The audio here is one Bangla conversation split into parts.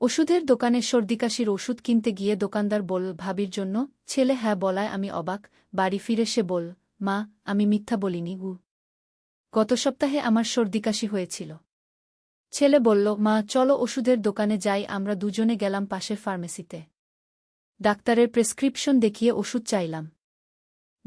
ওষুধের দোকানে সর্দিকাশির ওষুধ কিনতে গিয়ে দোকানদার বল, ভাবির জন্য, ছেলে হ্যাঁ বলায় আমি অবাক, বাড়ি ফিরে সে বল, মা, আমি মিথ্যা বলিনি, গু। গত সপ্তাহে আমার সর্দিকাশি হয়েছিল। ছেলে বলল, মা, চলো ওষুধের দোকানে যাই, আমরা দুজনে গেলাম পাশের ফার্মেসিতে। ডাক্তারের প্রেসক্রিপশন দেখিয়ে ওষুধ চাইলাম।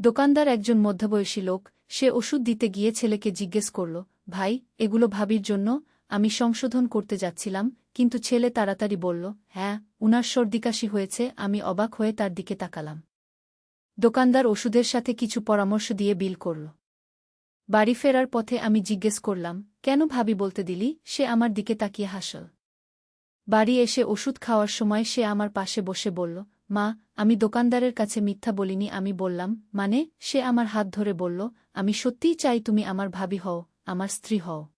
দোকানদার একজন মধ্যবয়সী লোক, সে ওষুধ দিতে গিয়ে ছেলেকে জিজ্ঞেস করল, ভাই, এগুলো ভাবির জন্য, আমি সংশোধন করতে যাচ্ছিলাম কিন্তু ছেলে তাড়াতাড়ি বলল হ্যাঁ উনার সর্দিকাশি হয়েছে, আমি অবাক হয়ে তার দিকে তাকালাম। দোকানদার ওষুধের সাথে কিছু পরামর্শ দিয়ে বিল করল। বাড়ি ফেরার পথে আমি জিজ্ঞেস করলাম, কেন ভাবি বলতে দিলি? সে আমার দিকে তাকিয়ে হাসল। বাড়ি এসে ওষুধ খাওয়ার সময় সে আমার পাশে বসে বলল, মা, আমি দোকানদারের কাছে মিথ্যা বলিনি, আমি বললাম মানে? সে আমার হাত ধরে বলল, আমি সত্যিই চাই তুমি আমার ভাবি হও, আমার স্ত্রী হও।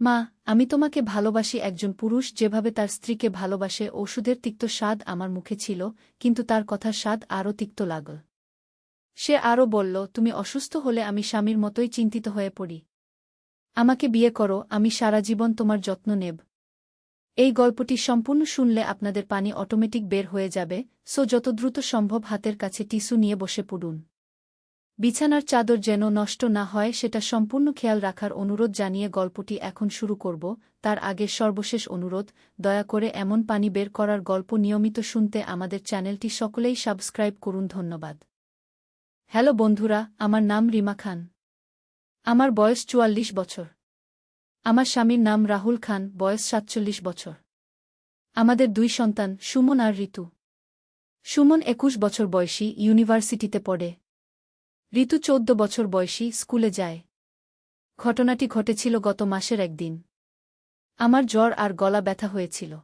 মা, আমি তোমাকে ভালোবাসি একজন পুরুষ যেভাবে তার স্ত্রীকে ভালোবাসে। ওষুধের তিক্ত স্বাদ আমার মুখে ছিল, কিন্তু তার কথার স্বাদ আরও তিক্ত লাগল। সে আরও বলল, তুমি অসুস্থ হলে আমি স্বামীর মতোই চিন্তিত হয়ে পড়ি। আমাকে বিয়ে করো, আমি সারা জীবন তোমার যত্ন নেব। এই গল্পটি সম্পূর্ণ শুনলে আপনাদের পানি অটোমেটিক বের হয়ে যাবে, সো যত দ্রুত সম্ভব হাতের কাছে টিস্যু নিয়ে বসে পড়ুন। বিছানার চাদর যেন নষ্ট না হয়, সেটা সম্পূর্ণ খেয়াল রাখার অনুরোধ জানিয়ে গল্পটি এখন শুরু করব। তার আগে সর্বশেষ অনুরোধ, দয়া করে এমন পানি বের করার গল্প নিয়মিত শুনতে আমাদের চ্যানেলটি সকলেই সাবস্ক্রাইব করুন, ধন্যবাদ। হ্যালো বন্ধুরা, আমার নাম রিমা খান। আমার বয়স চুয়াল্লিশ বছর। আমার স্বামীর নাম রাহুল খান, বয়স সাতচল্লিশ বছর। আমাদের দুই সন্তান, সুমন আর ঋতু। সুমন একুশ বছর বয়সী, ইউনিভার্সিটিতে পড়ে। ঋতু চৌদ্দ বছর বয়সী স্কুলে যায়। ঘটনাটি ঘটেছিল গত মাসের একদিন। আমার জ্বর আর গলা ব্যথা হয়েছিল।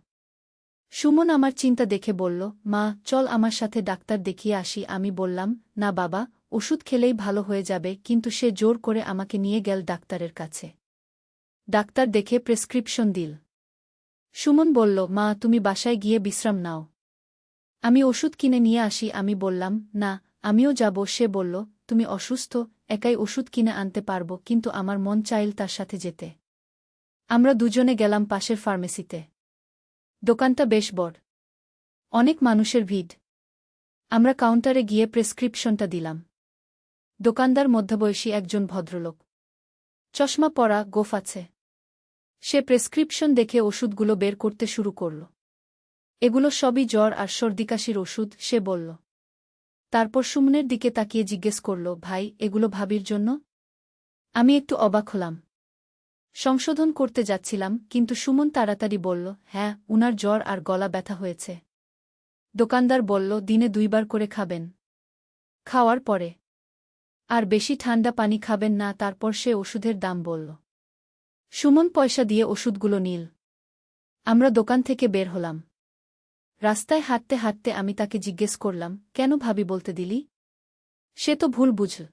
সুমন আমার চিন্তা দেখে বলল, মা, চল আমার সাথে ডাক্তার দেখিয়ে আসি। আমি বললাম, না বাবা, ওষুধ খেলেই ভালো হয়ে যাবে, কিন্তু সে জোর করে আমাকে নিয়ে গেল ডাক্তারের কাছে। ডাক্তার দেখে প্রেসক্রিপশন দিল। সুমন বলল, মা, তুমি বাসায় গিয়ে বিশ্রাম নাও। আমি ওষুধ কিনে নিয়ে আসি। আমি বললাম, না, আমিও যাব। সে বলল তুমি অসুস্থ, একাই ওষুধ কিনে আনতে পারব, কিন্তু আমার মন চাইল তার সাথে যেতে। আমরা দুজনে গেলাম পাশের ফার্মেসিতে। দোকানটা বেশ বড়। অনেক মানুষের ভিড়। আমরা কাউন্টারে গিয়ে প্রেসক্রিপশনটা দিলাম। দোকানদার মধ্যবয়সী একজন ভদ্রলোক। চশমা পরা, গোফ আছে। সে প্রেসক্রিপশন দেখে ওষুধগুলো বের করতে শুরু করল। এগুলো সবই জ্বর আর সর্দিকাশির ওষুধ, সে বলল। তারপর সুমনের দিকে তাকিয়ে জিজ্ঞেস করল, ভাই, এগুলো ভাবির জন্য? আমি একটু অবাক হলাম। সংশোধন করতে যাচ্ছিলাম, কিন্তু সুমন তাড়াতাড়ি বলল হ্যাঁ উনার জ্বর আর গলা ব্যথা হয়েছে। দোকানদার বলল, দিনে দুইবার করে খাবেন। খাওয়ার পরে, আর বেশি ঠান্ডা পানি খাবেন না। তারপর সে ওষুধের দাম বলল। সুমন পয়সা দিয়ে ওষুধগুলো নীল। আমরা দোকান থেকে বের হলাম। রাস্তায় হাঁটতে হাঁটতে আমি তাকে জিজ্ঞেস করলাম, কেন ভাবি বলতে দিলি? সে তো ভুল বুঝল।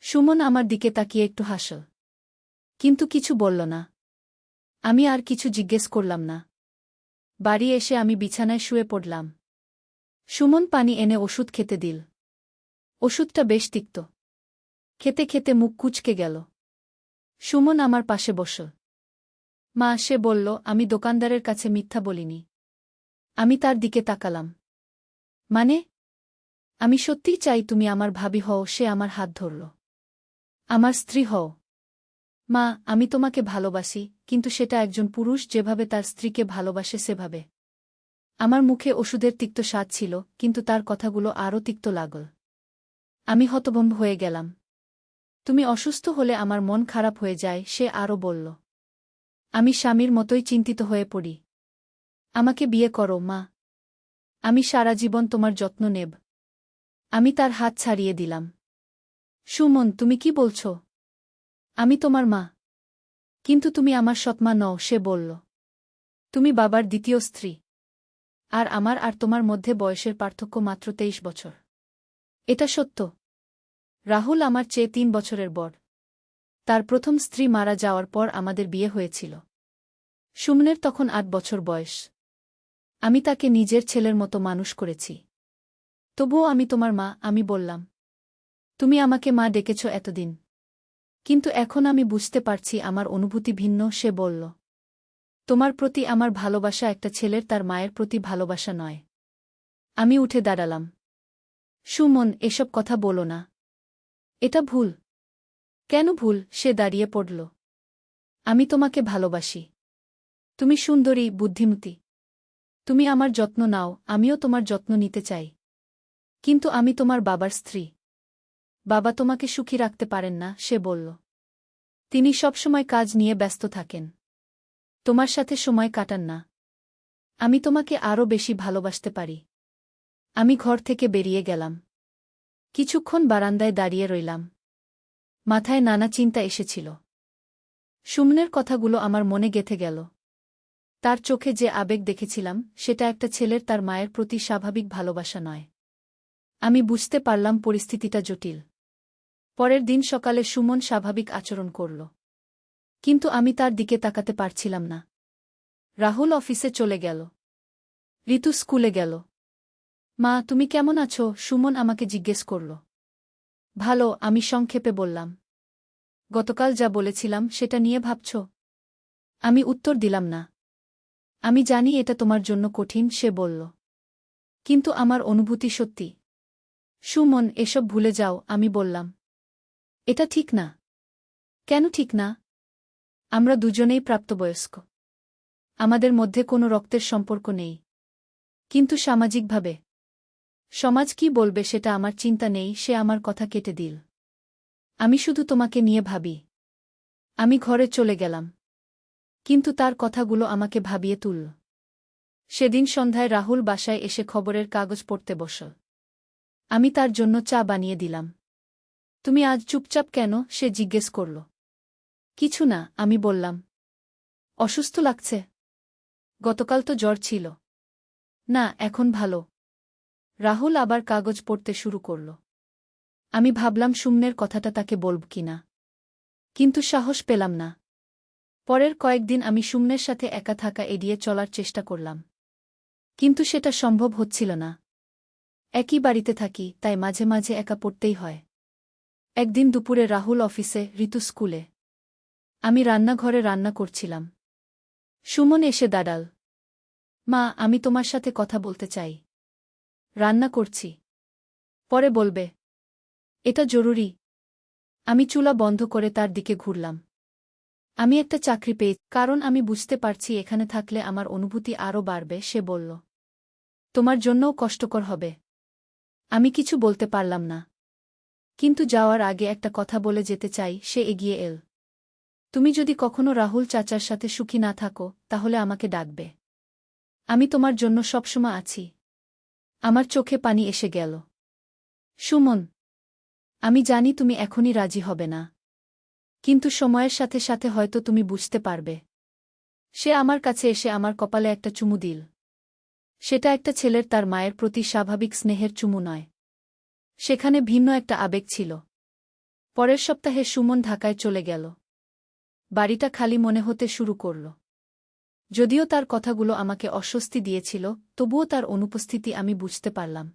সুমন আমার দিকে তাকিয়ে একটু হাসল। কিন্তু কিছু বলল না। আমি আর কিছু জিজ্ঞেস করলাম না। বাড়ি এসে আমি বিছানায় শুয়ে পড়লাম। সুমন পানি এনে ওষুধ খেতে দিল। ওষুধটা বেশ তিক্ত। খেতে খেতে মুখ কুচকে গেল। সুমন আমার পাশে বসল। মা সে বলল, আমি দোকানদারের কাছে মিথ্যা বলিনি। আমি তার দিকে তাকালাম। মানে? আমি সত্যিই চাই তুমি আমার ভাবি হও, সে আমার হাত ধরল। আমার স্ত্রী হও। মা, আমি তোমাকে ভালোবাসি, কিন্তু সেটা একজন পুরুষ যেভাবে তার স্ত্রীকে ভালোবাসে সেভাবে। আমার মুখে ওষুধের তিক্ত স্বাদ ছিল, কিন্তু তার কথাগুলো আরও তিক্ত লাগল। আমি হতভম্ব হয়ে গেলাম। তুমি অসুস্থ হলে আমার মন খারাপ হয়ে যায়, সে আরও বলল। আমি স্বামীর মতোই চিন্তিত হয়ে পড়ি। আমাকে বিয়ে করো, মা। আমি সারা জীবন তোমার যত্ন নেব। আমি তার হাত ছাড়িয়ে দিলাম। সুমন, তুমি কি বলছ? আমি তোমার মা। কিন্তু তুমি আমার সৎমা নও, সে বলল। তুমি বাবার দ্বিতীয় স্ত্রী। আর আমার আর তোমার মধ্যে বয়সের পার্থক্য মাত্র তেইশ বছর। এটা সত্য। রাহুল আমার চেয়ে তিন বছরের বড় তার প্রথম স্ত্রী মারা যাওয়ার পর আমাদের বিয়ে হয়েছিল। সুমনের তখন আট বছর বয়স। আমি তাকে নিজের ছেলের মতো মানুষ করেছি। তবুও আমি তোমার মা, আমি বললাম, তুমি আমাকে মা ডেকেছ এতদিন। কিন্তু এখন আমি বুঝতে পারছি আমার অনুভূতি ভিন্ন সে বলল। তোমার প্রতি আমার ভালোবাসা একটা ছেলের তার মায়ের প্রতি ভালোবাসা নয়। আমি উঠে দাঁড়ালাম। সুমন, এসব কথা বলো না। এটা ভুল। কেন ভুল সে দাঁড়িয়ে পড়ল। আমি তোমাকে ভালোবাসি। তুমি সুন্দরী, বুদ্ধিমতী। তুমি আমার যত্ন নাও, আমিও তোমার যত্ন নিতে চাই। কিন্তু আমি তোমার বাবার স্ত্রী। বাবা তোমাকে সুখী রাখতে পারেন না, সে বলল। তিনি সবসময় কাজ নিয়ে ব্যস্ত থাকেন। তোমার সাথে সময় কাটান না। আমি তোমাকে আরও বেশি ভালোবাসতে পারি। আমি ঘর থেকে বেরিয়ে গেলাম। কিছুক্ষণ বারান্দায় দাঁড়িয়ে রইলাম। মাথায় নানা চিন্তা এসেছিল। সুমনের কথাগুলো আমার মনে গেথে গেল। তার চোখে যে আবেগ দেখেছিলাম, সেটা একটা ছেলের তার মায়ের প্রতি স্বাভাবিক ভালোবাসা নয়। আমি বুঝতে পারলাম পরিস্থিতিটা জটিল। পরের দিন সকালে সুমন স্বাভাবিক আচরণ করল। কিন্তু আমি তার দিকে তাকাতে পারছিলাম না। রাহুল অফিসে চলে গেল। ঋতু স্কুলে গেল। মা, তুমি কেমন আছো? সুমন আমাকে জিজ্ঞেস করল। ভালো আমি সংক্ষেপে বললাম। গতকাল যা বলেছিলাম, সেটা নিয়ে ভাবছ? আমি উত্তর দিলাম না। আমি জানি এটা তোমার জন্য কঠিন, সে বলল। কিন্তু আমার অনুভূতি সত্যি। সুমন, এসব ভুলে যাও, আমি বললাম। এটা ঠিক না। কেন ঠিক না? আমরা দুজনেই প্রাপ্তবয়স্ক। আমাদের মধ্যে কোনো রক্তের সম্পর্ক নেই। কিন্তু সামাজিকভাবে। সমাজ কি বলবে সেটা আমার চিন্তা নেই, সে আমার কথা কেটে দিল। আমি শুধু তোমাকে নিয়ে ভাবি। আমি ঘরে চলে গেলাম। কিন্তু তার কথাগুলো আমাকে ভাবিয়ে তুলল সেদিন সন্ধ্যায় রাহুল বাসায় এসে খবরের কাগজ পড়তে বসল আমি তার জন্য চা বানিয়ে দিলাম। তুমি আজ চুপচাপ কেন? সে জিজ্ঞেস করল। কিছু না, আমি বললাম। অসুস্থ লাগছে। গতকাল তো জ্বর ছিল। না, এখন ভালো। রাহুল আবার কাগজ পড়তে শুরু করল। আমি ভাবলাম, সুমনের কথাটা তাকে বলব কিনা? কিন্তু সাহস পেলাম না। পরের কয়েকদিন আমি সুমনের সাথে একা থাকা এড়িয়ে চলার চেষ্টা করলাম। কিন্তু সেটা সম্ভব হচ্ছিল না। একই বাড়িতে থাকি, তাই মাঝে মাঝে একা পড়তেই হয়। একদিন দুপুরে রাহুল অফিসে, ঋতু স্কুলে। আমি রান্নাঘরে রান্না করছিলাম। সুমন এসে দাঁড়াল। মা, আমি তোমার সাথে কথা বলতে চাই। রান্না করছি। পরে বলবে, এটা জরুরি। আমি চুলা বন্ধ করে তার দিকে ঘুরলাম। আমি একটা চাকরি পেয়ে কারণ আমি বুঝতে পারছি এখানে থাকলে আমার অনুভূতি আরও বাড়বে, সে বলল। তোমার জন্যও কষ্টকর হবে। আমি কিছু বলতে পারলাম না। কিন্তু যাওয়ার আগে একটা কথা বলে যেতে চাই, সে এগিয়ে এল। তুমি যদি কখনো রাহুল চাচার সাথে সুখী না থাকো, তাহলে আমাকে ডাকবে। আমি তোমার জন্য সবসময় আছি। আমার চোখে পানি এসে গেল। সুমন, আমি জানি তুমি এখনই রাজি হবে না। কিন্তু সময়ের সাথে সাথে হয়তো তুমি বুঝতে পারবে। সে আমার কাছে এসে আমার কপালে একটা চুমু দিল। সেটা একটা ছেলের তার মায়ের প্রতি স্বাভাবিক স্নেহের চুমু নয়। সেখানে ভিন্ন একটা আবেগ ছিল। পরের সপ্তাহে সুমন ঢাকায় চলে গেল। বাড়িটা খালি মনে হতে শুরু করল। যদিও তার কথাগুলো আমাকে অস্বস্তি দিয়েছিল, তবুও তার অনুপস্থিতি আমি বুঝতে পারলাম।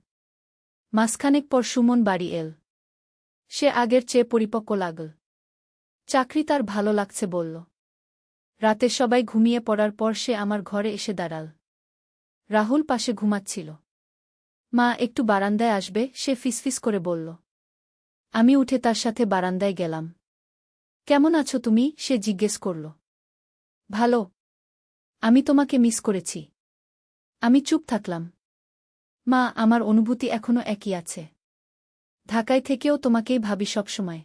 মাসখানেক পর সুমন বাড়ি এল। সে আগের চেয়ে পরিপক্ক লাগল। চাকরি তার ভালো লাগছে বলল। রাতে সবাই ঘুমিয়ে পড়ার পর সে আমার ঘরে এসে দাঁড়াল। রাহুল পাশে ঘুমাচ্ছিল। মা একটু বারান্দায় আসবে, সে ফিসফিস করে বলল। আমি উঠে তার সাথে বারান্দায় গেলাম। কেমন আছো তুমি? সে জিজ্ঞেস করল। ভালো। আমি তোমাকে মিস করেছি। আমি চুপ থাকলাম। মা, আমার অনুভূতি এখনও একই আছে। ঢাকায় থেকেও তোমাকেই ভাবি সবসময়।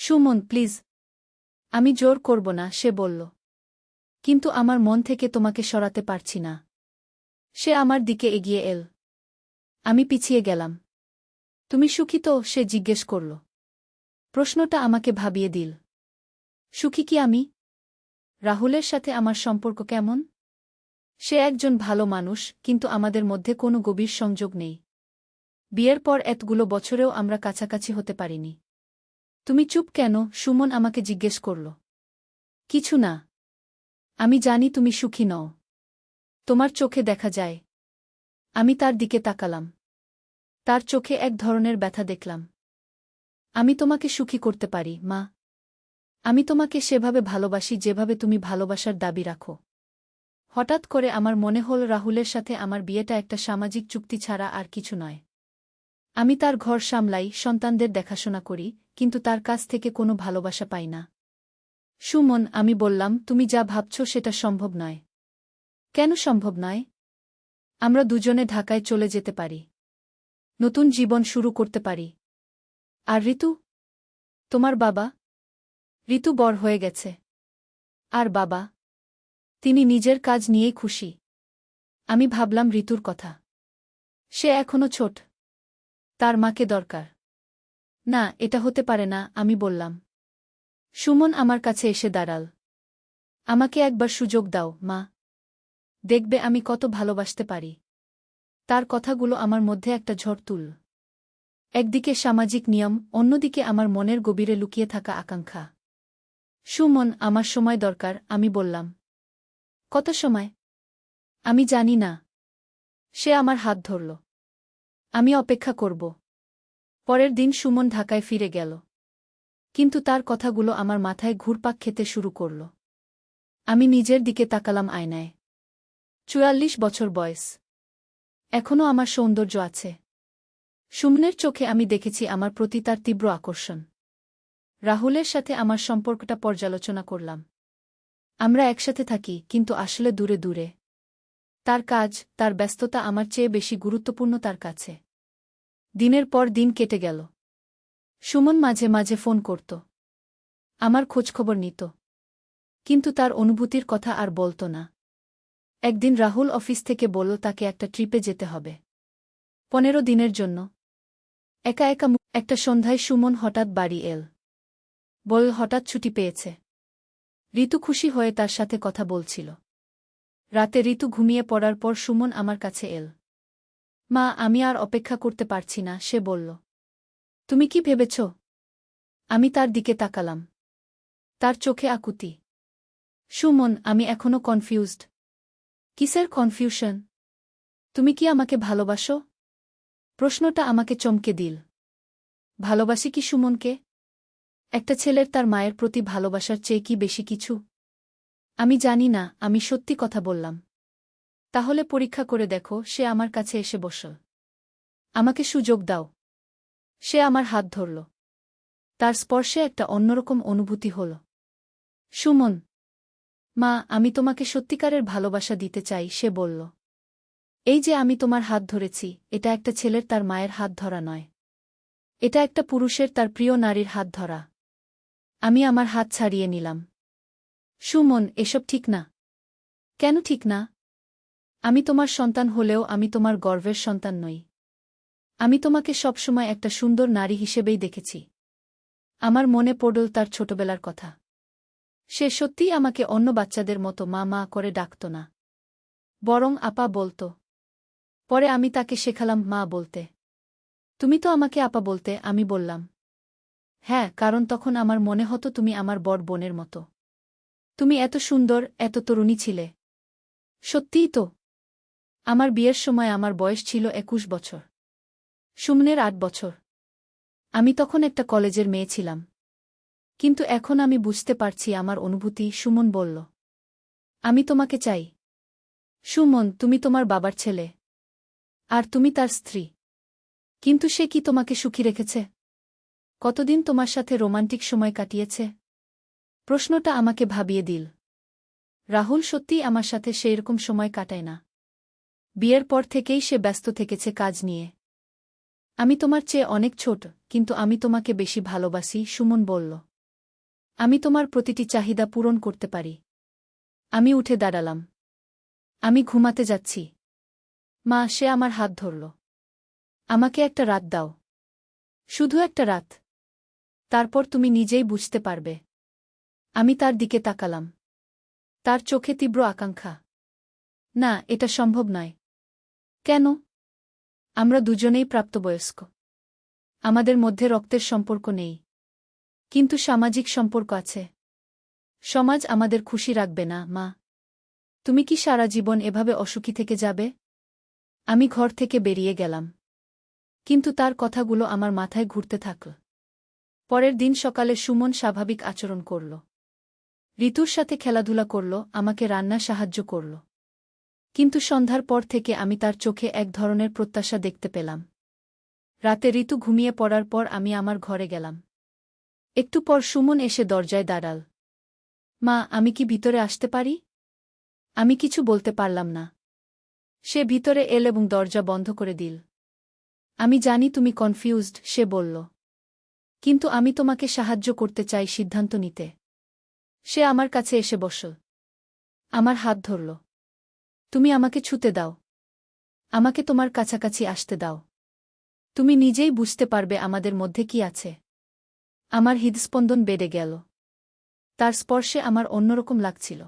সুমন, প্লিজ। আমি জোর করব না, সে বলল। কিন্তু আমার মন থেকে তোমাকে সরাতে পারছি না। সে আমার দিকে এগিয়ে এল। আমি পিছিয়ে গেলাম। তুমি সুখী তো, সে জিজ্ঞেস করল। প্রশ্নটা আমাকে ভাবিয়ে দিল। সুখী কি আমি? রাহুলের সাথে আমার সম্পর্ক কেমন? সে একজন ভালো মানুষ, কিন্তু আমাদের মধ্যে কোনো গভীর সংযোগ নেই। বিয়ের পর এতগুলো বছরেও আমরা কাছাকাছি হতে পারিনি। তুমি চুপ কেন? সুমন আমাকে জিজ্ঞেস করল। কিছু না। আমি জানি তুমি সুখী নও। তোমার চোখে দেখা যায়। আমি তার দিকে তাকালাম। তার চোখে এক ধরনের ব্যথা দেখলাম। আমি তোমাকে সুখী করতে পারি, মা। আমি তোমাকে সেভাবে ভালোবাসি, যেভাবে তুমি ভালোবাসার দাবি রাখো। হঠাৎ করে আমার মনে হল রাহুলের সাথে আমার বিয়েটা একটা সামাজিক চুক্তি ছাড়া আর কিছু নয়। আমি তার ঘর সামলাই, সন্তানদের দেখাশোনা করি কিন্তু তার কাছ থেকে কোনো ভালোবাসা পাই না। সুমন, আমি বললাম, তুমি যা ভাবছ সেটা সম্ভব নয়। কেন সম্ভব নয়? আমরা দুজনে ঢাকায় চলে যেতে পারি। নতুন জীবন শুরু করতে পারি। আর ঋতু? তোমার বাবা? ঋতু বড় হয়ে গেছে। আর বাবা? তিনি নিজের কাজ নিয়েই খুশি। আমি ভাবলাম ঋতুর কথা। সে এখনও ছোট। তার মাকে দরকার। না, এটা হতে পারে না, আমি বললাম। সুমন আমার কাছে এসে দাঁড়াল। আমাকে একবার সুযোগ দাও, মা। দেখবে আমি কত ভালোবাসতে পারি। তার কথাগুলো আমার মধ্যে একটা ঝড় তুল। একদিকে সামাজিক নিয়ম, অন্যদিকে আমার মনের গভীরে লুকিয়ে থাকা আকাঙ্ক্ষা। সুমন, আমার সময় দরকার, আমি বললাম। কত সময়? আমি জানি না। সে আমার হাত ধরল। আমি অপেক্ষা করব। পরের দিন সুমন ঢাকায় ফিরে গেল। কিন্তু তার কথাগুলো আমার মাথায় ঘুরপাক খেতে শুরু করল। আমি নিজের দিকে তাকালাম আয়নায়। চুয়াল্লিশ বছর বয়স। এখনও আমার সৌন্দর্য আছে। সুমনের চোখে আমি দেখেছি আমার প্রতি তার তীব্র আকর্ষণ। রাহুলের সাথে আমার সম্পর্কটা পর্যালোচনা করলাম। আমরা একসাথে থাকি, কিন্তু আসলে দূরে দূরে। তার কাজ, তার ব্যস্ততা আমার চেয়ে বেশি গুরুত্বপূর্ণ তার কাছে। দিনের পর দিন কেটে গেল। সুমন মাঝে মাঝে ফোন করত। আমার খোঁজখবর নিত। কিন্তু তার অনুভূতির কথা আর বলত না। একদিন রাহুল অফিস থেকে বলল, তাকে একটা ট্রিপে যেতে হবে। পনেরো দিনের জন্য। একা একা একটা সন্ধ্যায় সুমন হঠাৎ বাড়ি এল। বল, হঠাৎ ছুটি পেয়েছে। ঋতু খুশি হয়ে তার সাথে কথা বলছিল। রাতে ঋতু ঘুমিয়ে পড়ার পর সুমন আমার কাছে এল। মা, আমি আর অপেক্ষা করতে পারছি না, সে বলল। তুমি কি ভেবেছ? আমি তার দিকে তাকালাম। তার চোখে আকুতি। সুমন, আমি এখনও কনফিউজড কিসের কনফিউশন তুমি কি আমাকে ভালোবাসো? প্রশ্নটা আমাকে চমকে দিল। ভালোবাসি কি সুমনকে? একটা ছেলের তার মায়ের প্রতি ভালোবাসার চেয়ে কি বেশি কিছু? আমি জানি না, আমি সত্যি কথা বললাম। তাহলে পরীক্ষা করে দেখো, সে আমার কাছে এসে বসল। আমাকে সুযোগ দাও। সে আমার হাত ধরল। তার স্পর্শে একটা অন্যরকম অনুভূতি হল। সুমন, মা, আমি তোমাকে সত্যিকারের ভালোবাসা দিতে চাই, সে বলল। এই যে আমি তোমার হাত ধরেছি, এটা একটা ছেলের তার মায়ের হাত ধরা নয়। এটা একটা পুরুষের তার প্রিয় নারীর হাত ধরা। আমি আমার হাত ছাড়িয়ে নিলাম। সুমন, এসব ঠিক না। কেন ঠিক না? আমি তোমার সন্তান হলেও আমি তোমার গর্বের সন্তান নই। আমি তোমাকে সবসময় একটা সুন্দর নারী হিসেবেই দেখেছি। আমার মনে পড়ল তার ছোটবেলার কথা। সে সত্যিই আমাকে অন্য বাচ্চাদের মতো মা মা করে ডাকত না। বরং আপা বলত। পরে আমি তাকে শেখালাম মা বলতে। তুমি তো আমাকে আপা বলতে আমি বললাম। হ্যাঁ কারণ তখন আমার মনে হতো তুমি আমার বড় বোনের মতো। তুমি এত সুন্দর, এত তরুণী ছিলে। সত্যিই তো আমার বিয়ের সময় আমার বয়স ছিল একুশ বছর। সুমনের আট বছর। আমি তখন একটা কলেজের মেয়ে ছিলাম। কিন্তু এখন আমি বুঝতে পারছি আমার অনুভূতি, সুমন বলল। আমি তোমাকে চাই। সুমন, তুমি তোমার বাবার ছেলে। আর তুমি তার স্ত্রী। কিন্তু সে কি তোমাকে সুখী রেখেছে? কতদিন তোমার সাথে রোমান্টিক সময় কাটিয়েছে? প্রশ্নটা আমাকে ভাবিয়ে দিল। রাহুল সত্যিই আমার সাথে সেইরকম সময় কাটায় না। বিয়ের পর থেকেই সে ব্যস্ত থেকেছে কাজ নিয়ে। আমি তোমার চেয়ে অনেক ছোট, কিন্তু আমি তোমাকে বেশি ভালোবাসি, সুমন বলল। আমি তোমার প্রতিটি চাহিদা পূরণ করতে পারি। আমি উঠে দাঁড়ালাম। আমি ঘুমাতে যাচ্ছি। মা, সে আমার হাত ধরল। আমাকে একটা রাত দাও। শুধু একটা রাত। তারপর তুমি নিজেই বুঝতে পারবে। আমি তার দিকে তাকালাম। তার চোখে তীব্র আকাঙ্ক্ষা। না, এটা সম্ভব নয়। কেন? আমরা দুজনেই প্রাপ্তবয়স্ক। আমাদের মধ্যে রক্তের সম্পর্ক নেই। কিন্তু সামাজিক সম্পর্ক আছে। সমাজ আমাদের খুশি রাখবে না, মা। তুমি কি সারা জীবন এভাবে অসুখী থেকে যাবে? আমি ঘর থেকে বেরিয়ে গেলাম। কিন্তু তার কথাগুলো আমার মাথায় ঘুরতে থাকল পরের দিন সকালে সুমন স্বাভাবিক আচরণ করল। ঋতুর সাথে খেলাধুলা করল, আমাকে রান্না সাহায্য করল। কিন্তু সন্ধ্যার পর থেকে আমি তার চোখে এক ধরনের প্রত্যাশা দেখতে পেলাম। রাতে ঋতু ঘুমিয়ে পড়ার পর আমি আমার ঘরে গেলাম। একটু পর সুমন এসে দরজায় দাঁড়াল। মা, আমি কি ভিতরে আসতে পারি? আমি কিছু বলতে পারলাম না। সে ভিতরে এল এবং দরজা বন্ধ করে দিল। আমি জানি তুমি কনফিউজড, সে বলল। কিন্তু আমি তোমাকে সাহায্য করতে চাই সিদ্ধান্ত নিতে। সে আমার কাছে এসে বসল। আমার হাত ধরল। তুমি আমাকে ছুতে দাও। আমাকে তোমার কাছাকাছি আসতে দাও। তুমি নিজেই বুঝতে পারবে আমাদের মধ্যে কি আছে। আমার হৃদস্পন্দন বেড়ে গেল। তার স্পর্শে আমার অন্যরকম লাগছিল।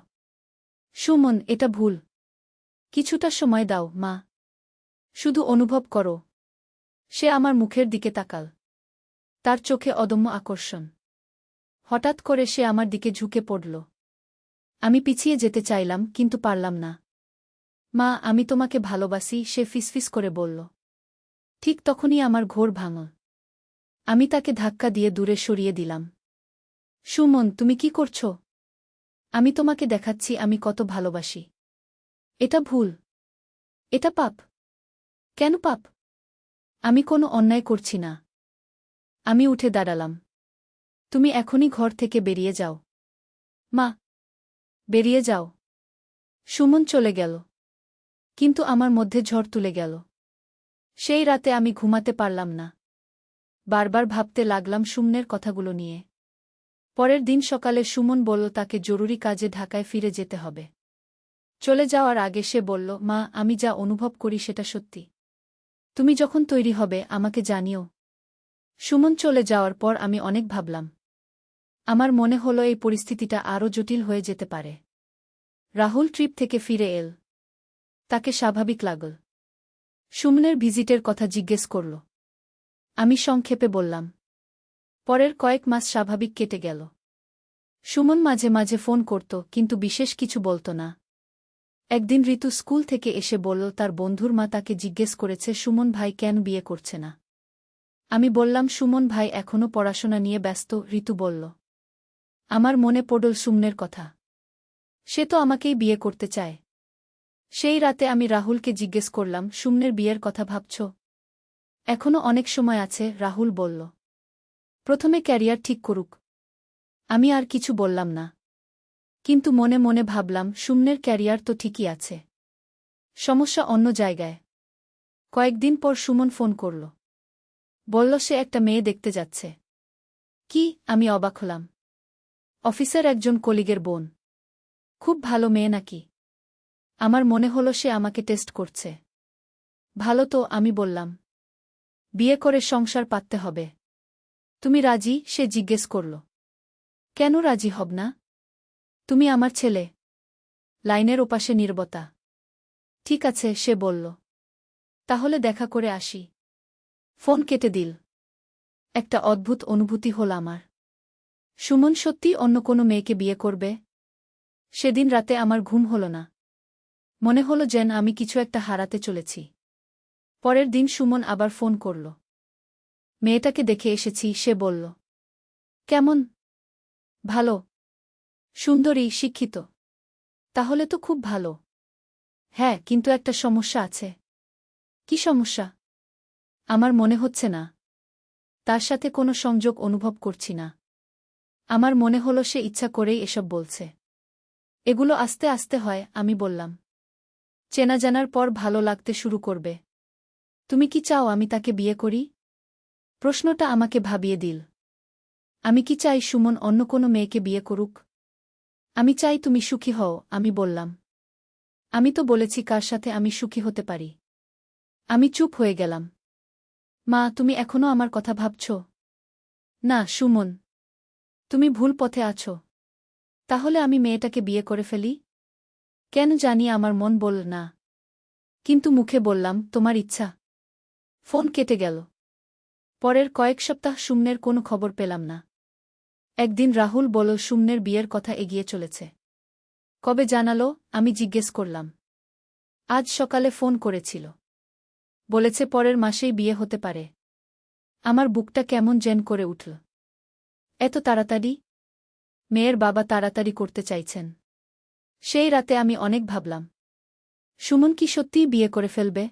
সুমন, এটা ভুল। কিছুটা সময় দাও, মা। শুধু অনুভব করো। সে আমার মুখের দিকে তাকাল। তার চোখে অদম্য আকর্ষণ। হঠাৎ করে সে আমার দিকে ঝুঁকে পড়ল। আমি পিছিয়ে যেতে চাইলাম, কিন্তু পারলাম না। মা, আমি তোমাকে ভালোবাসি, সে ফিসফিস করে বলল। ঠিক তখনই আমার ঘোর ভাঙল। আমি তাকে ধাক্কা দিয়ে দূরে সরিয়ে দিলাম। সুমন, তুমি কি করছ? আমি তোমাকে দেখাচ্ছি, আমি কত ভালোবাসি। এটা ভুল। এটা পাপ। কেন পাপ? আমি কোনো অন্যায় করছি না। আমি উঠে দাঁড়ালাম। তুমি এখনই ঘর থেকে বেরিয়ে যাও। মা, বেরিয়ে যাও। সুমন চলে গেল। কিন্তু আমার মধ্যে ঝড় তুলে গেল। সেই রাতে আমি ঘুমাতে পারলাম না। বারবার ভাবতে লাগলাম সুমনের কথাগুলো নিয়ে। পরের দিন সকালে সুমন বলল, তাকে জরুরি কাজে ঢাকায় ফিরে যেতে হবে। চলে যাওয়ার আগে সে বলল, মা, আমি যা অনুভব করি সেটা সত্যি। তুমি যখন তৈরি হবে, আমাকে জানিও। সুমন চলে যাওয়ার পর আমি অনেক ভাবলাম। আমার মনে হল, এই পরিস্থিতিটা আরও জটিল হয়ে যেতে পারে। রাহুল ট্রিপ থেকে ফিরে এল। তাকে স্বাভাবিক লাগল। সুমনের ভিজিটের কথা জিজ্ঞেস করল। আমি সংক্ষেপে বললাম, পরের কয়েক মাস স্বাভাবিক কেটে গেল। সুমন মাঝে মাঝে ফোন করত, কিন্তু বিশেষ কিছু বলত না। একদিন ঋতু স্কুল থেকে এসে বলল, তার বন্ধুর মা তাকে জিজ্ঞেস করেছে, সুমন ভাই কেন বিয়ে করছে না? আমি বললাম, সুমন ভাই এখনও পড়াশোনা নিয়ে ব্যস্ত, ঋতু বলল। আমার মনে পড়ল সুমনের কথা। সে তো আমাকেই বিয়ে করতে চায়। সেই রাতে আমি রাহুলকে জিজ্ঞেস করলাম, সুমনের বিয়ের কথা ভাবছ? এখনও অনেক সময় আছে, রাহুল বলল। প্রথমে ক্যারিয়ার ঠিক করুক। আমি আর কিছু বললাম না। কিন্তু মনে মনে ভাবলাম, সুমনের ক্যারিয়ার তো ঠিকই আছে। সমস্যা অন্য জায়গায়। কয়েকদিন পর সুমন ফোন করল। বলল, সে একটা মেয়ে দেখতে যাচ্ছে। কি? আমি অবাক হলাম। অফিসার একজন কলিগের বোন। খুব ভালো মেয়ে নাকি? আমার মনে হল সে আমাকে টেস্ট করছে। ভালো তো, আমি বললাম। বিয়ে করে সংসার পাততে হবে। তুমি রাজি? সে জিজ্ঞেস করল। কেন রাজি হব না? তুমি আমার ছেলে। লাইনের ওপাশে নির্বতা। ঠিক আছে, সে বলল। তাহলে দেখা করে আসি। ফোন কেটে দিল। একটা অদ্ভুত অনুভূতি হল আমার। সুমন সত্যি অন্য কোনো মেয়েকে বিয়ে করবে? সেদিন রাতে আমার ঘুম হল না। মনে হল যেন আমি কিছু একটা হারাতে চলেছি। পরের দিন সুমন আবার ফোন করল। মেয়েটাকে দেখে এসেছি, সে বলল, কেমন? ভালো। সুন্দরী, শিক্ষিত। তাহলে তো খুব ভালো। হ্যাঁ কিন্তু একটা সমস্যা আছে। কি সমস্যা? আমার মনে হচ্ছে না। তার সাথে কোনো সংযোগ অনুভব করছি না। আমার মনে হল সে ইচ্ছা করেই এসব বলছে। এগুলো আস্তে আস্তে হয়, আমি বললাম চেনা জানার পর ভালো লাগতে শুরু করবে। তুমি কি চাও আমি তাকে বিয়ে করি? প্রশ্নটা আমাকে ভাবিয়ে দিল। আমি কি চাই সুমন অন্য কোনো মেয়েকে বিয়ে করুক? আমি চাই তুমি সুখী হও, আমি বললাম। আমি তো বলেছি কার সাথে আমি সুখী হতে পারি। আমি চুপ হয়ে গেলাম। মা, তুমি এখনও আমার কথা ভাবছ? না, সুমন। তুমি ভুল পথে আছো। তাহলে আমি মেয়েটাকে বিয়ে করে ফেলি? কেন জানি আমার মন বল না। কিন্তু মুখে বললাম, তোমার ইচ্ছা। ফোন কেটে গেল। পরের কয়েক সপ্তাহ সুমনের কোনো খবর পেলাম না। একদিন রাহুল বল সুমনের বিয়ের কথা এগিয়ে চলেছে। কবে জানালো? আমি জিজ্ঞেস করলাম। আজ সকালে ফোন করেছিল। বলেছে, পরের মাসেই বিয়ে হতে পারে। আমার বুকটা কেমন জেন করে উঠল। এত তাড়াতাড়ি? মেয়ের বাবা তাড়াতাড়ি করতে চাইছেন। সেই রাতে আমি অনেক ভাবলাম। সুমন কি সত্যিই বিয়ে করে ফেলবে?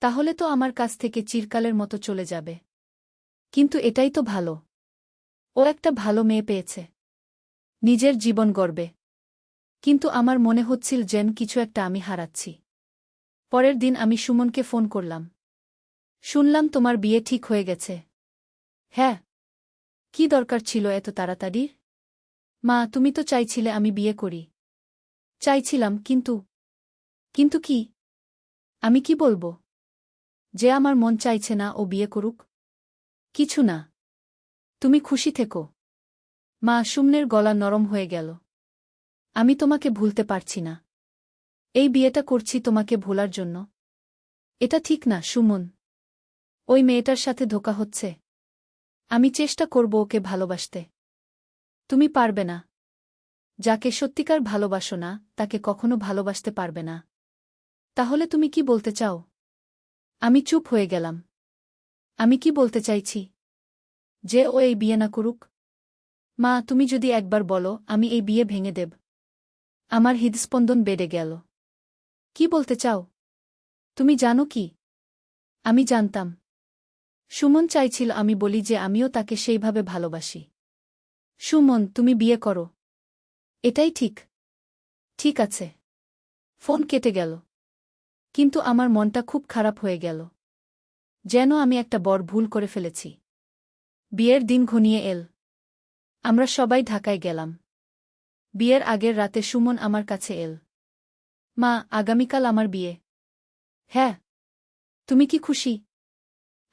তাহলে তো আমার কাছ থেকে চিরকালের মতো চলে যাবে। কিন্তু এটাই তো ভালো। ও একটা ভালো মেয়ে পেয়েছে। নিজের জীবন গর্বে কিন্তু আমার মনে হচ্ছিল যেন কিছু একটা আমি হারাচ্ছি। পরের দিন আমি সুমনকে ফোন করলাম। শুনলাম তোমার বিয়ে ঠিক হয়ে গেছে। হ্যাঁ। কি দরকার ছিল এত তাড়াতাড়ির মা, তুমি তো চাইছিলে আমি বিয়ে করি। চাইছিলাম, কিন্তু কিন্তু কি? আমি কি বলব? যে আমার মন চাইছে না ও বিয়ে করুক? কিছু না। তুমি খুশি থেকো। মা সুমনের গলা নরম হয়ে গেল। আমি তোমাকে ভুলতে পারছি না। এই বিয়েটা করছি তোমাকে ভোলার জন্য। এটা ঠিক না, সুমন। ওই মেয়েটার সাথে ধোকা হচ্ছে। আমি চেষ্টা করব ওকে ভালোবাসতে। তুমি পারবে না। যাকে সত্যিকার ভালোবাসো না, তাকে কখনো ভালোবাসতে পারবে না। তাহলে তুমি কি বলতে চাও? আমি চুপ হয়ে গেলাম। আমি কি বলতে চাইছি? যে ও এই বিয়ে না করুক। মা, তুমি যদি একবার বলো, আমি এই বিয়ে ভেঙে দেব। আমার হৃদস্পন্দন বেড়ে গেল। কি বলতে চাও? তুমি জানো কি? আমি জানতাম। সুমন চাইছিল আমি বলি যে আমিও তাকে সেইভাবে ভালোবাসি। সুমন, তুমি বিয়ে করো। এটাই ঠিক। ঠিক আছে। ফোন কেটে গেল। কিন্তু আমার মনটা খুব খারাপ হয়ে গেল। যেন আমি একটা বড় ভুল করে ফেলেছি। বিয়ের দিন ঘনিয়ে এল। আমরা সবাই ঢাকায় গেলাম। বিয়ের আগের রাতে সুমন আমার কাছে এল। মা, আগামীকাল আমার বিয়ে। হ্যাঁ। তুমি কি খুশি?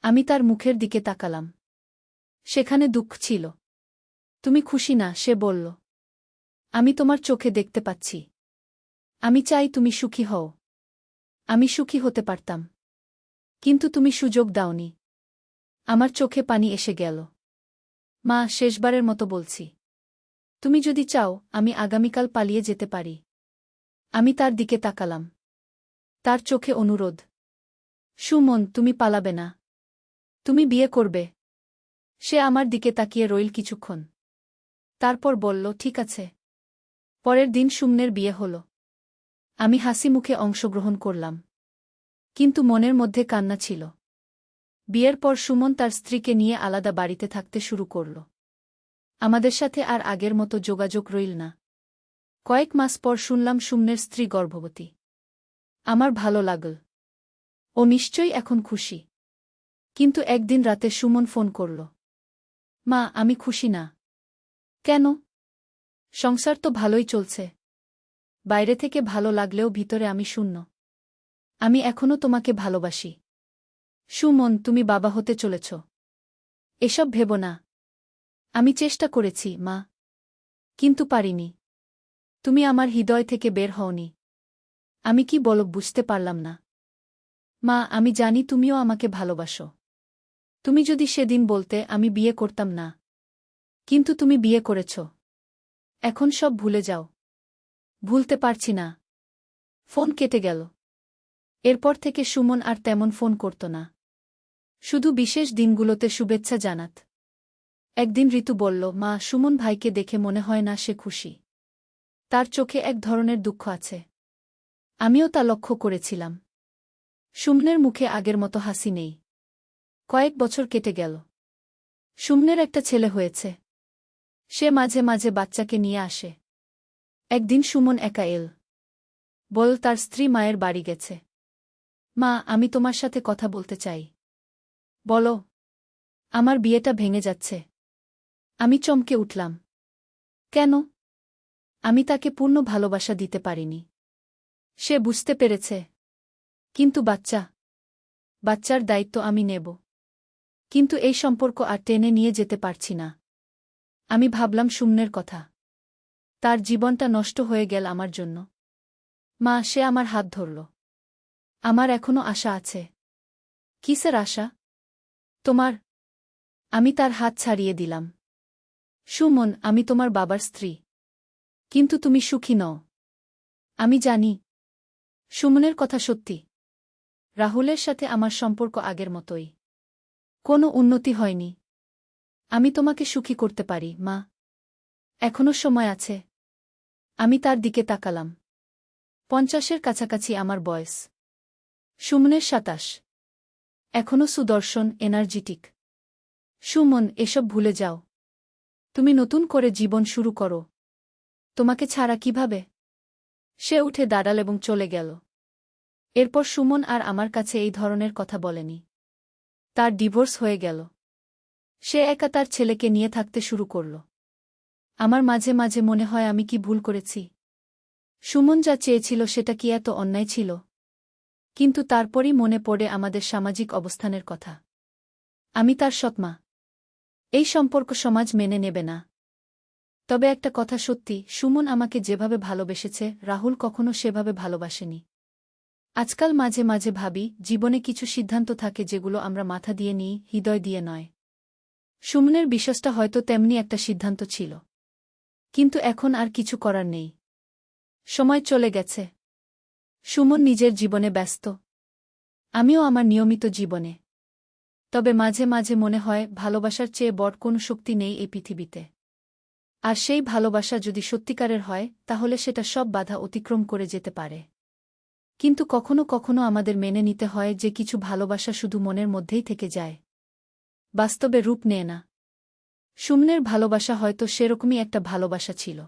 আমি তার মুখের দিকে তাকালাম। সেখানে দুঃখ ছিল। তুমি খুশি না, সে বলল। আমি তোমার চোখে দেখতে পাচ্ছি। আমি চাই তুমি সুখী হও। আমি সুখী হতে পারতাম। কিন্তু তুমি সুযোগ দাওনি। আমার চোখে পানি এসে গেল। মা, শেষবারের মতো বলছি। তুমি যদি চাও, আমি আগামীকাল পালিয়ে যেতে পারি। আমি তার দিকে তাকালাম। তার চোখে অনুরোধ। সুমন, তুমি পালাবে না। তুমি বিয়ে করবে। সে আমার দিকে তাকিয়ে রইল কিছুক্ষণ। তারপর বলল, ঠিক আছে। পরের দিন সুমনের বিয়ে হল। আমি হাসি মুখে অংশগ্রহণ করলাম। কিন্তু মনের মধ্যে কান্না ছিল। বিয়ের পর সুমন তার স্ত্রীকে নিয়ে আলাদা বাড়িতে থাকতে শুরু করল। আমাদের সাথে আর আগের মতো যোগাযোগ রইল না। কয়েক মাস পর শুনলাম সুমনের স্ত্রী গর্ভবতী। আমার ভালো লাগল। ও নিশ্চয়ই এখন খুশি। কিন্তু একদিন রাতে সুমন ফোন করল। মা, আমি খুশি না। কেন? সংসার তো ভালোই চলছে। বাইরে থেকে ভালো লাগলেও ভিতরে আমি শূন্য। আমি এখনও তোমাকে ভালোবাসি। সুমন, তুমি বাবা হতে চলেছ। এসব ভেব না। আমি চেষ্টা করেছি, মা। কিন্তু পারিনি। তুমি আমার হৃদয় থেকে বের হওনি। আমি কি বল, বুঝতে পারলাম না। মা, আমি জানি তুমিও আমাকে ভালোবাসো। তুমি যদি সেদিন বলতে আমি বিয়ে করতাম না। কিন্তু তুমি বিয়ে করেছ। এখন সব ভুলে যাও। ভুলতে পারছি না। ফোন কেটে গেল। এরপর থেকে সুমন আর তেমন ফোন করত না। শুধু বিশেষ দিনগুলোতে শুভেচ্ছা জানাত। একদিন ঋতু বলল, মা, সুমন ভাইকে দেখে মনে হয় না সে খুশি। তার চোখে এক ধরনের দুঃখ আছে। আমিও তা লক্ষ্য করেছিলাম। সুমনের মুখে আগের মতো হাসি নেই। কয়েক বছর কেটে গেল। সুমনের একটা ছেলে হয়েছে। সে মাঝে মাঝে বাচ্চাকে নিয়ে আসে। একদিন সুমন একা এল। বল, তার স্ত্রী মায়ের বাড়ি গেছে। মা, আমি তোমার সাথে কথা বলতে চাই। বলো, আমার বিয়েটা ভেঙে যাচ্ছে। আমি চমকে উঠলাম। কেন? আমি তাকে পূর্ণ ভালোবাসা দিতে পারিনি। সে বুঝতে পেরেছে। কিন্তু বাচ্চা, বাচ্চার দায়িত্ব আমি নেব। কিন্তু এই সম্পর্ক আর টেনে নিয়ে যেতে পারছি না। আমি ভাবলাম সুমনের কথা। তার জীবনটা নষ্ট হয়ে গেল আমার জন্য। মা, সে আমার হাত ধরল। আমার এখনও আশা আছে। কিসের আশা? তোমার। আমি তার হাত ছাড়িয়ে দিলাম। সুমন, আমি তোমার বাবার স্ত্রী। কিন্তু তুমি সুখী নও। আমি জানি। সুমনের কথা সত্যি। রাহুলের সাথে আমার সম্পর্ক আগের মতোই। কোনো উন্নতি হয়নি। আমি তোমাকে সুখী করতে পারি, মা। এখনও সময় আছে। আমি তার দিকে তাকালাম। পঞ্চাশের কাছাকাছি আমার বয়স। সুমনের সাতাশ। এখনও সুদর্শন, এনার্জিটিক। সুমন, এসব ভুলে যাও। তুমি নতুন করে জীবন শুরু করো। তোমাকে ছাড়া কীভাবে? সে উঠে দাঁড়াল এবং চলে গেল। এরপর সুমন আর আমার কাছে এই ধরনের কথা বলেনি। তার ডিভোর্স হয়ে গেল। সে একা তার ছেলেকে নিয়ে থাকতে শুরু করল। আমার মাঝে মাঝে মনে হয় আমি কি ভুল করেছি। সুমন যা চেয়েছিল সেটা কি এত অন্যায় ছিল? কিন্তু তারপরই মনে পড়ে আমাদের সামাজিক অবস্থানের কথা। আমি তার সৎমা এই সম্পর্ক সমাজ মেনে নেবে না। তবে একটা কথা সত্যি, সুমন আমাকে যেভাবে ভালোবেসেছে, রাহুল কখনো সেভাবে ভালোবাসেনি। আজকাল মাঝে মাঝে ভাবি, জীবনে কিছু সিদ্ধান্ত থাকে যেগুলো আমরা মাথা দিয়ে নিই, হৃদয় দিয়ে নয়। সুমনের বিশ্বাসটা হয়তো তেমনি একটা সিদ্ধান্ত ছিল। কিন্তু এখন আর কিছু করার নেই। সময় চলে গেছে। সুমন নিজের জীবনে ব্যস্ত। আমিও আমার নিয়মিত জীবনে। তবে মাঝে মাঝে মনে হয় ভালোবাসার চেয়ে বড় কোনো শক্তি নেই এই পৃথিবীতে। আর সেই ভালোবাসা যদি সত্যিকারের হয়, তাহলে সেটা সব বাধা অতিক্রম করে যেতে পারে। কিন্তু কখনো কখনো আমাদের মেনে নিতে হয় যে কিছু ভালোবাসা শুধু মনের মধ্যেই থেকে যায়। বাস্তবে রূপ নেয় না। সুম্নের ভালোবাসা হয়তো সেরকমই একটা ভালোবাসা ছিল।